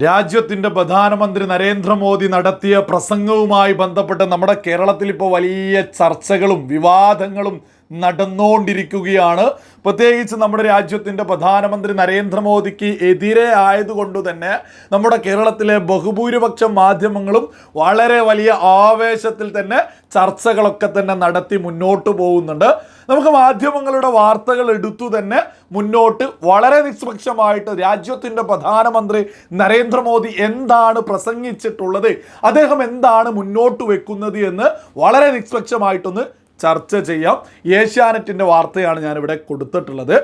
രാജ്യത്തിന്റെ പ്രധാനമന്ത്രി നരേന്ദ്രമോദി നടത്തിയ പ്രസംഗവുമായി ബന്ധപ്പെട്ട് നമ്മുടെ കേരളത്തിൽ ഇപ്പോൾ വലിയ ചർച്ചകളും വിവാദങ്ങളും നടന്നുകൊണ്ടിരിക്കുകയാണ്. പ്രത്യേകിച്ച് നമ്മുടെ രാജ്യത്തിന്റെ പ്രധാനമന്ത്രി നരേന്ദ്രമോദിക്ക് എതിരെ ആയതുകൊണ്ട് തന്നെ നമ്മുടെ കേരളത്തിലെ ബഹുഭൂരിപക്ഷം മാധ്യമങ്ങളും വളരെ വലിയ ആവേശത്തിൽ തന്നെ ചർച്ചകളൊക്കെ തന്നെ നടത്തി മുന്നോട്ട് പോകുന്നുണ്ട്. നമുക്ക് മാധ്യമങ്ങളുടെ വാർത്തകൾ എടുത്തു തന്നെ മുന്നോട്ട്. വളരെ നിഷ്പക്ഷമായിട്ട് രാജ്യത്തിന്റെ പ്രധാനമന്ത്രി നരേന്ദ്രമോദി എന്താണ് പ്രസംഗിച്ചിട്ടുള്ളത്? അദ്ദേഹം എന്താണ് മുന്നോട്ട് വെക്കുന്നത് എന്ന് വളരെ നിഷ്പക്ഷമായിട്ടൊന്ന് ചർച്ച ചെയ്യാം. ഏഷ്യാനെറ്റിന്റെ വാർത്തയാണ് ഞാനിവിടെ കൊടുത്തിട്ടുള്ളത്.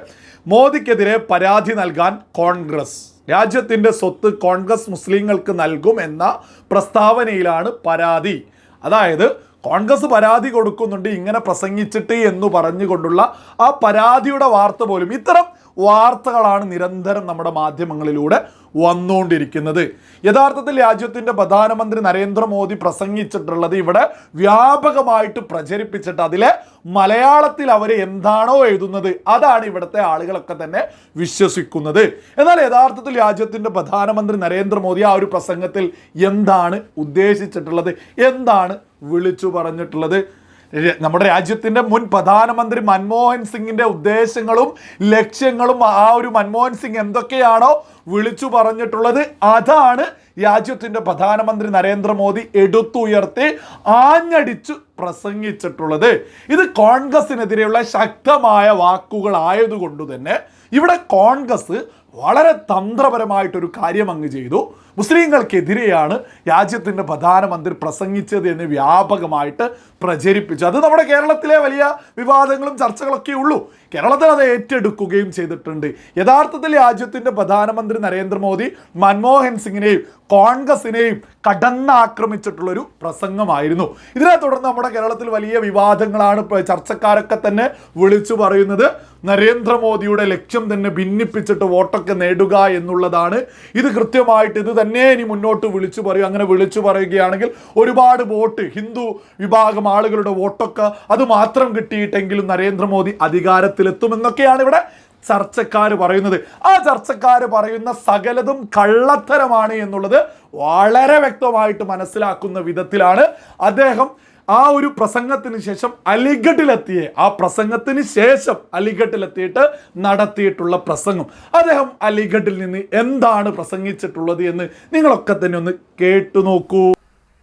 മോദിക്കെതിരെ പരാതി നൽകാൻ കോൺഗ്രസ്. രാജ്യത്തിന്റെ സ്വത്ത് കോൺഗ്രസ് മുസ്ലിങ്ങൾക്ക് നൽകും എന്ന പ്രസ്താവനയിലാണ് പരാതി. അതായത് കോൺഗ്രസ് പരാതി കൊടുക്കുന്നുണ്ട് ഇങ്ങനെ പ്രസംഗിച്ചിട്ട് എന്ന് പറഞ്ഞുകൊണ്ടുള്ള ആ പരാതിയുടെ വാർത്ത പോലും ഇത്തരം വാർത്തകളാണ് നിരന്തരം നമ്മുടെ മാധ്യമങ്ങളിലൂടെ വന്നുകൊണ്ടിരിക്കുന്നത്. യഥാർത്ഥത്തിൽ രാജ്യത്തിന്റെ പ്രധാനമന്ത്രി നരേന്ദ്രമോദി പ്രസംഗിച്ചിട്ടുള്ളത് ഇവിടെ വ്യാപകമായിട്ട് പ്രചരിപ്പിച്ചിട്ട് അതിലെ മലയാളത്തിൽ അവർ എന്താണോ എഴുതുന്നത് അതാണ് ഇവിടുത്തെ ആളുകളൊക്കെ തന്നെ വിശ്വസിക്കുന്നത്. എന്നാൽ യഥാർത്ഥത്തിൽ രാജ്യത്തിന്റെ പ്രധാനമന്ത്രി നരേന്ദ്രമോദി ആ ഒരു പ്രസംഗത്തിൽ എന്താണ് ഉദ്ദേശിച്ചിട്ടുള്ളത്? എന്താണ് വിളിച്ചു പറഞ്ഞിട്ടുള്ളത്? നമ്മുടെ രാജ്യത്തിന്റെ മുൻ പ്രധാനമന്ത്രി മൻമോഹൻ സിംഗിന്റെ ഉദ്ദേശങ്ങളും ലക്ഷ്യങ്ങളും ആ ഒരു മൻമോഹൻ സിംഗ് എന്തൊക്കെയാണോ വിളിച്ചു പറഞ്ഞിട്ടുള്ളത് അതാണ് രാജ്യത്തിന്റെ പ്രധാനമന്ത്രി നരേന്ദ്രമോദി എടുത്തുയർത്തി ആഞ്ഞടിച്ചു പ്രസംഗിച്ചിട്ടുള്ളത്. ഇത് കോൺഗ്രസിനെതിരെയുള്ള ശക്തമായ വാക്കുകളായതുകൊണ്ട് തന്നെ ഇവിടെ കോൺഗ്രസ് വളരെ തന്ത്രപരമായിട്ടൊരു കാര്യം അങ്ങ് ചെയ്തു. മുസ്ലിങ്ങൾക്കെതിരെയാണ് രാജ്യത്തിന്റെ പ്രധാനമന്ത്രി പ്രസംഗിച്ചത് എന്ന് വ്യാപകമായിട്ട് പ്രചരിപ്പിച്ചു. അത് നമ്മുടെ കേരളത്തിലെ വലിയ വിവാദങ്ങളും ചർച്ചകളൊക്കെ ഉള്ളൂ. കേരളത്തിൽ അത് ഏറ്റെടുക്കുകയും ചെയ്തിട്ടുണ്ട്. യഥാർത്ഥത്തിൽ രാജ്യത്തിന്റെ പ്രധാനമന്ത്രി നരേന്ദ്രമോദി മൻമോഹൻ സിംഗിനെയും കോൺഗ്രസിനെയും കടന്നാക്രമിച്ചിട്ടുള്ളൊരു പ്രസംഗമായിരുന്നു. ഇതിനെ തുടർന്ന് നമ്മുടെ കേരളത്തിൽ വലിയ വിവാദങ്ങളാണ് ചർച്ചക്കാരൊക്കെ തന്നെ വിളിച്ചു പറയുന്നത്. നരേന്ദ്രമോദിയുടെ ലക്ഷ്യം തന്നെ ഭിന്നിപ്പിച്ചിട്ട് വോട്ടൊക്കെ നേടുക എന്നുള്ളതാണ്. ഇത് കൃത്യമായിട്ട് ഇത് തന്നെ ഇനി മുന്നോട്ട് വിളിച്ചു പറയും. അങ്ങനെ വിളിച്ചു പറയുകയാണെങ്കിൽ ഒരുപാട് വോട്ട് ഹിന്ദു വിഭാഗം ആളുകളുടെ വോട്ടൊക്കെ അത് മാത്രം കിട്ടിയിട്ടെങ്കിലും നരേന്ദ്രമോദി അധികാരത്തിലെത്തുമെന്നൊക്കെയാണ് ഇവിടെ ചർച്ചക്കാർ പറയുന്നത്. ആ ചർച്ചക്കാർ പറയുന്ന സകലതും കള്ളത്തരമാണ് എന്നുള്ളത് വളരെ വ്യക്തമായിട്ട് മനസ്സിലാക്കുന്ന വിധത്തിലാണ് അദ്ദേഹം ആ ഒരു പ്രസംഗത്തിന് ശേഷം അലിഗഡിലെത്തിയ. ആ പ്രസംഗത്തിന് ശേഷം അലിഗഡിലെത്തിയിട്ട് നടത്തിയിട്ടുള്ള പ്രസംഗം. അദ്ദേഹം അലിഗഡിൽ നിന്ന് എന്താണ് പ്രസംഗിച്ചിട്ടുള്ളത് എന്ന് നിങ്ങളൊക്കെ തന്നെ ഒന്ന് കേട്ടു നോക്കൂ.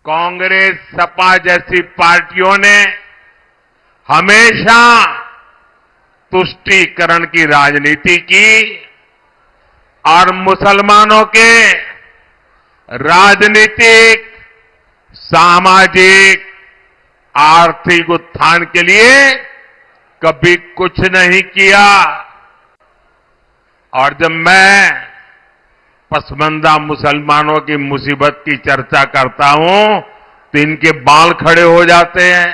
कांग्रेस सपा जैसी पार्टियों ने हमेशा तुष्टीकरण की राजनीति की और मुसलमानों के राजनीतिक, सामाजिक, आर्थिक उत्थान के लिए कभी कुछ नहीं किया। और जब मैं पसमंदा मुसलमानों की मुसीबत की चर्चा करता हूँ तो इनके बाल खड़े हो जाते हैं।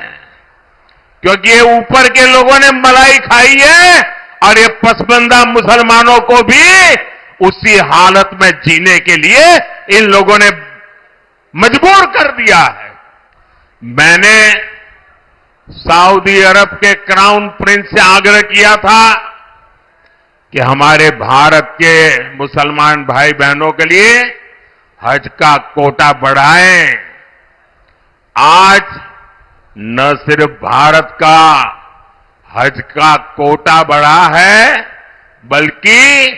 क्योंकि ये ऊपर के लोगों ने मलाई खाई है, और ये पसमंदा मुसलमानों को भी उसी हालत में जीने के लिए इन लोगों ने मजबूर कर दिया है। मैंने सऊदी अरब के क्राउन प्रिंस से आग्रह किया था कि हमारे भारत के मुसलमान भाई बहनों के लिए हज का कोटा बढ़ाएँ। आज न सिर्फ़ भारत का हज का कोटा बढ़ा है, बल्कि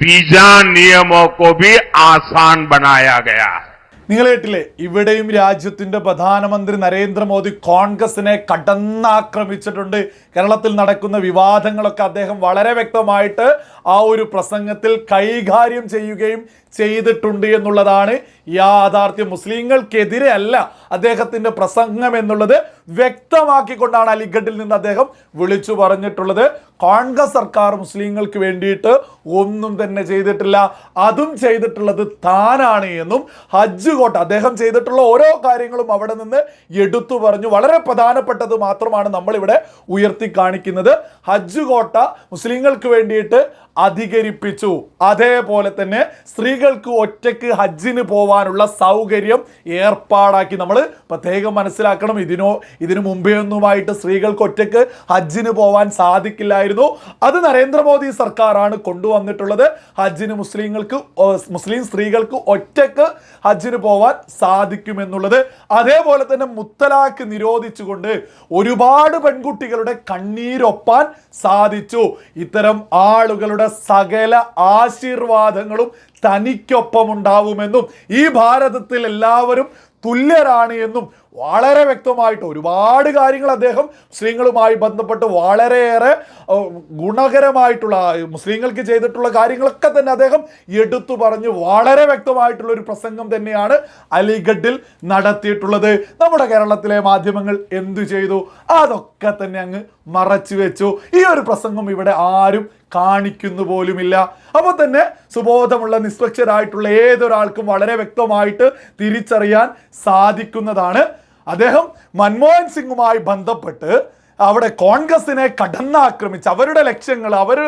वीज़ा नियमों को भी आसान बनाया गया है। നിങ്ങൾ കേട്ടില്ലേ? ഇവിടെയും രാജ്യത്തിന്റെ പ്രധാനമന്ത്രി നരേന്ദ്രമോദി കോൺഗ്രസിനെ കടന്നാക്രമിച്ചിട്ടുണ്ട്. കേരളത്തിൽ നടക്കുന്ന വിവാദങ്ങളൊക്കെ അദ്ദേഹം വളരെ വ്യക്തമായിട്ട് ആ ഒരു പ്രസംഗത്തിൽ കൈകാര്യം ചെയ്യുകയും ചെയ്തിട്ടുണ്ട് എന്നുള്ളതാണ് യാഥാർത്ഥ്യം. മുസ്ലിങ്ങൾക്കെതിരെ അല്ല അദ്ദേഹത്തിന്റെ പ്രസംഗം എന്നുള്ളത് വ്യക്തമാക്കിക്കൊണ്ടാണ് അലിഗഡിൽ നിന്ന് അദ്ദേഹം വിളിച്ചു പറഞ്ഞിട്ടുള്ളത്. കോൺഗ്രസ് സർക്കാർ മുസ്ലിങ്ങൾക്ക് വേണ്ടിയിട്ട് ഒന്നും തന്നെ ചെയ്തിട്ടില്ല. അതും ചെയ്തിട്ടുള്ളത് താനാണ് എന്നും ഹജ്ജ് കോട്ട അദ്ദേഹം ചെയ്തിട്ടുള്ള ഓരോ കാര്യങ്ങളും അവിടെ നിന്ന് എടുത്തു പറഞ്ഞു. വളരെ പ്രധാനപ്പെട്ടത് മാത്രമാണ് നമ്മളിവിടെ ഉയർത്തി കാണിക്കുന്നത്. ഹജ്ജ് കോട്ട മുസ്ലിങ്ങൾക്ക് വേണ്ടിയിട്ട് അധികരിപ്പിച്ചു. അതേപോലെ തന്നെ സ്ത്രീകൾക്ക് ഒറ്റയ്ക്ക് ഹജ്ജിന് പോവാനുള്ള സൗകര്യം ഏർപ്പാടാക്കി നമ്മൾ പ്രത്യേകം മനസ്സിലാക്കണം. ഇതിനോ ഇതിനു മുമ്പേ ഒന്നുമായിട്ട് സ്ത്രീകൾക്ക് ഒറ്റയ്ക്ക് ഹജ്ജിന് പോവാൻ സാധിക്കില്ലായിരുന്നു. അത് നരേന്ദ്രമോദി സർക്കാരാണ് കൊണ്ടുവന്നിട്ടുള്ളത്. ഹജ്ജിന് മുസ്ലിങ്ങൾക്ക് മുസ്ലിം സ്ത്രീകൾക്ക് ഒറ്റയ്ക്ക് ഹജ്ജിന് പോവാൻ സാധിക്കുമെന്നുള്ളത്. അതേപോലെ തന്നെ മുത്തലാക്ക് നിരോധിച്ചുകൊണ്ട് ഒരുപാട് പെൺകുട്ടികളുടെ കണ്ണീരൊപ്പാൻ സാധിച്ചു. ഇത്തരം ആളുകളുടെ സകല ആശീർവാദങ്ങളും തനിക്കൊപ്പം ഉണ്ടാവുമെന്നും ഈ ഭാരതത്തിൽ എല്ലാവരും തുല്യരാണ് എന്നും വളരെ വ്യക്തമായിട്ട് ഒരുപാട് കാര്യങ്ങൾ അദ്ദേഹം മുസ്ലിങ്ങളുമായി ബന്ധപ്പെട്ട് വളരെയേറെ ഗുണകരമായിട്ടുള്ള മുസ്ലിങ്ങൾക്ക് ചെയ്തിട്ടുള്ള കാര്യങ്ങളൊക്കെ തന്നെ അദ്ദേഹം എടുത്തു പറഞ്ഞ്. വളരെ വ്യക്തമായിട്ടുള്ള ഒരു പ്രസംഗം തന്നെയാണ് അലിഗഡിൽ നടത്തിയിട്ടുള്ളത്. നമ്മുടെ കേരളത്തിലെ മാധ്യമങ്ങൾ എന്തു ചെയ്തു? അതൊക്കെ തന്നെ അങ്ങ് മറച്ചു വെച്ചു. ഈ ഒരു പ്രസംഗം ഇവിടെ ആരും കാണിക്കുന്നു പോലുമില്ല. അപ്പോൾ തന്നെ സുബോധമുള്ള നിഷ്പക്ഷരായിട്ടുള്ള ഏതൊരാൾക്കും വളരെ വ്യക്തമായിട്ട് തിരിച്ചറിയാൻ സാധിക്കുന്നതാണ്. അദ്ദേഹം മൻമോഹൻ സിംഗുമായി ബന്ധപ്പെട്ട് അവിടെ കോൺഗ്രസിനെ കടന്നാക്രമിച്ച് അവരുടെ ലക്ഷ്യങ്ങൾ അവർ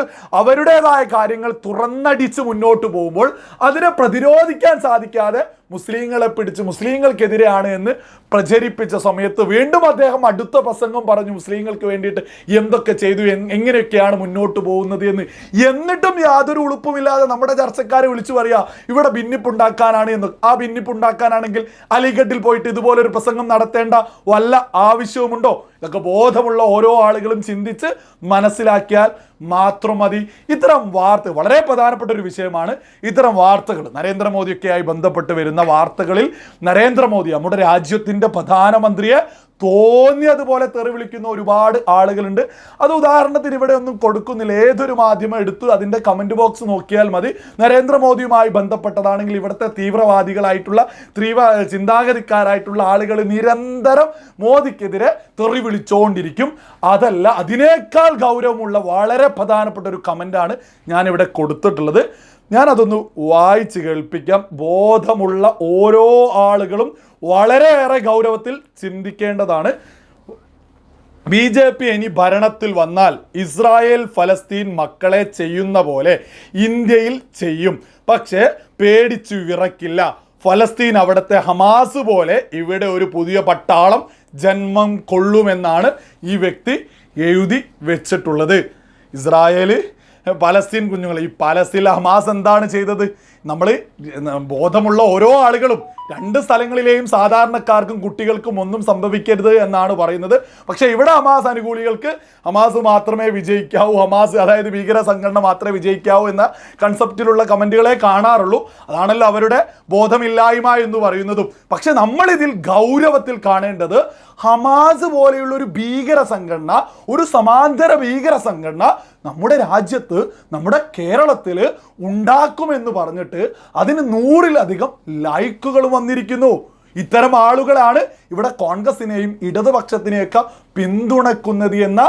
അവരുടേതായ കാര്യങ്ങൾ തുറന്നടിച്ച് മുന്നോട്ട് പോകുമ്പോൾ അതിനെ പ്രതിരോധിക്കാൻ സാധിക്കാതെ മുസ്ലിങ്ങളെ പിടിച്ച് മുസ്ലിങ്ങൾക്കെതിരെയാണ് എന്ന് പ്രചരിപ്പിച്ച സമയത്ത് വീണ്ടും അദ്ദേഹം അടുത്ത പ്രസംഗം പറഞ്ഞു മുസ്ലിങ്ങൾക്ക് വേണ്ടിയിട്ട് എന്തൊക്കെ ചെയ്തു എങ്- എങ്ങനെയൊക്കെയാണ് മുന്നോട്ട് പോകുന്നത് എന്ന്. എന്നിട്ടും യാതൊരു ഉളുപ്പുമില്ലാതെ നമ്മുടെ ചർച്ചക്കാരെ വിളിച്ചു പറയാ ഇവിടെ ഭിന്നിപ്പുണ്ടാക്കാനാണ് എന്ന്. ആ ഭിന്നിപ്പുണ്ടാക്കാനാണെങ്കിൽ അലിഗഡിൽ പോയിട്ട് ഇതുപോലൊരു പ്രസംഗം നടത്തേണ്ട വല്ല ആവശ്യവുമുണ്ടോ? ഇതൊക്കെ ബോധമുള്ള ഓരോ ആളുകളും ചിന്തിച്ച് മനസ്സിലാക്കിയാൽ മാത്രം മതി. ഇത്തരം വാർത്ത വളരെ പ്രധാനപ്പെട്ട ഒരു വിഷയമാണ്. ഇത്തരം വാർത്തകൾ നരേന്ദ്രമോദിയൊക്കെയായി ബന്ധപ്പെട്ട് വരുന്ന വാർത്തകളിൽ നരേന്ദ്രമോദി നമ്മുടെ രാജ്യത്തിന്റെ പ്രധാനമന്ത്രിയെ തോന്നിയതുപോലെ തെറി വിളിക്കുന്ന ഒരുപാട് ആളുകളുണ്ട്. അത് ഉദാഹരണത്തിന് ഇവിടെ ഒന്നും കൊടുക്കുന്നില്ല. ഏതൊരു മാധ്യമം എടുത്ത് അതിന്റെ കമന്റ് ബോക്സ് നോക്കിയാൽ മതി. നരേന്ദ്രമോദിയുമായി ബന്ധപ്പെട്ടതാണെങ്കിൽ ഇവിടുത്തെ തീവ്രവാദികളായിട്ടുള്ള തീവ്ര ചിന്താഗതിക്കാരായിട്ടുള്ള ആളുകൾ നിരന്തരം മോദിക്കെതിരെ തെറി വിളിച്ചുകൊണ്ടിരിക്കും അതല്ല അതിനേക്കാൾ ഗൗരവമുള്ള വളരെ പ്രധാനപ്പെട്ട ഒരു കമന്റാണ് ഞാനിവിടെ കൊടുത്തിട്ടുള്ളത്. ഞാനതൊന്ന് വായിച്ച് കേൾപ്പിക്കാം. ബോധമുള്ള ഓരോ ആളുകളും വളരെയേറെ ഗൗരവത്തിൽ ചിന്തിക്കേണ്ടതാണ്. ബി ജെ പി ഇനി ഭരണത്തിൽ വന്നാൽ ഇസ്രായേൽ ഫലസ്തീൻ മക്കളെ ചെയ്യുന്ന പോലെ ഇന്ത്യയിൽ ചെയ്യും. പക്ഷേ പേടിച്ചു വിറക്കില്ല. ഫലസ്തീൻ അവിടുത്തെ ഹമാസ് പോലെ ഇവിടെ ഒരു പുതിയ പട്ടാളം ജന്മം കൊള്ളുമെന്നാണ് ഈ വ്യക്തി എഴുതി വെച്ചിട്ടുള്ളത്. ഇസ്രായേൽ പലസ്തീൻ കുഞ്ഞുങ്ങൾ ഈ പലസ്തീൻ ഹമാസ് എന്താണ് ചെയ്തത്? നമ്മൾ ബോധമുള്ള ഓരോ ആളുകളും രണ്ട് സ്ഥലങ്ങളിലെയും സാധാരണക്കാർക്കും കുട്ടികൾക്കും ഒന്നും സംഭവിക്കരുത് എന്നാണ് പറയുന്നത്. പക്ഷേ ഇവിടെ ഹമാസ് അനുകൂലികൾക്ക് ഹമാസ് മാത്രമേ വിജയിക്കാവൂ ഹമാസ് അതായത് ഭീകര സംഘടന മാത്രമേ വിജയിക്കാവൂ എന്ന കൺസെപ്റ്റിലുള്ള കമന്റുകളെ കാണാറുള്ളൂ. അതാണല്ലോ അവരുടെ ബോധമില്ലായ്മ എന്ന് പറയുന്നതും. പക്ഷെ നമ്മളിതിൽ ഗൗരവത്തിൽ കാണേണ്ടത് ഹമാസ് പോലെയുള്ള ഒരു ഭീകര സംഘടന ഒരു സമാന്തര ഭീകര സംഘടന നമ്മുടെ രാജ്യത്ത് നമ്മുടെ കേരളത്തിൽ ഉണ്ടാക്കുമെന്ന് പറഞ്ഞിട്ട് അതിന് നൂറിലധികം ലൈക്കുകൾ വന്നിരിക്കുന്നു. ഇത്തരം ആളുകളാണ് ഇവിടെ കോൺഗ്രസിനെയും ഇടതുപക്ഷത്തിനെയൊക്കെ പിന്തുണക്കുന്നത് എന്ന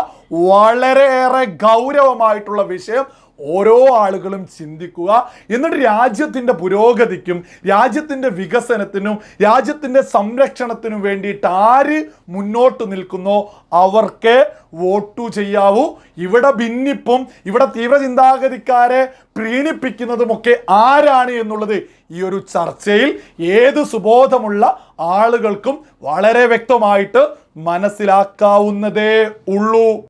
വളരെയേറെ ഗൗരവമായിട്ടുള്ള വിഷയം ഓരോ ആളുകളും ചിന്തിക്കുക. എന്നിട്ട് രാജ്യത്തിന്റെ പുരോഗതിക്കും രാജ്യത്തിന്റെ വികസനത്തിനും രാജ്യത്തിന്റെ സംരക്ഷണത്തിനും വേണ്ടിയിട്ട് ആര് മുന്നോട്ട് നിൽക്കുന്നോ അവർക്ക് വോട്ടു ചെയ്യാവൂ. ഇവിടെ ഭിന്നിപ്പും ഇവിടെ തീവ്രചിന്താഗതിക്കാരെ പ്രീണിപ്പിക്കുന്നതുമൊക്കെ ആരാണ് എന്നുള്ളത് ഈ ഒരു ചർച്ചയിൽ ഏത് സുബോധമുള്ള ആളുകൾക്കും വളരെ വ്യക്തമായിട്ട് മനസ്സിലാക്കാവുന്നതേ ഉള്ളൂ.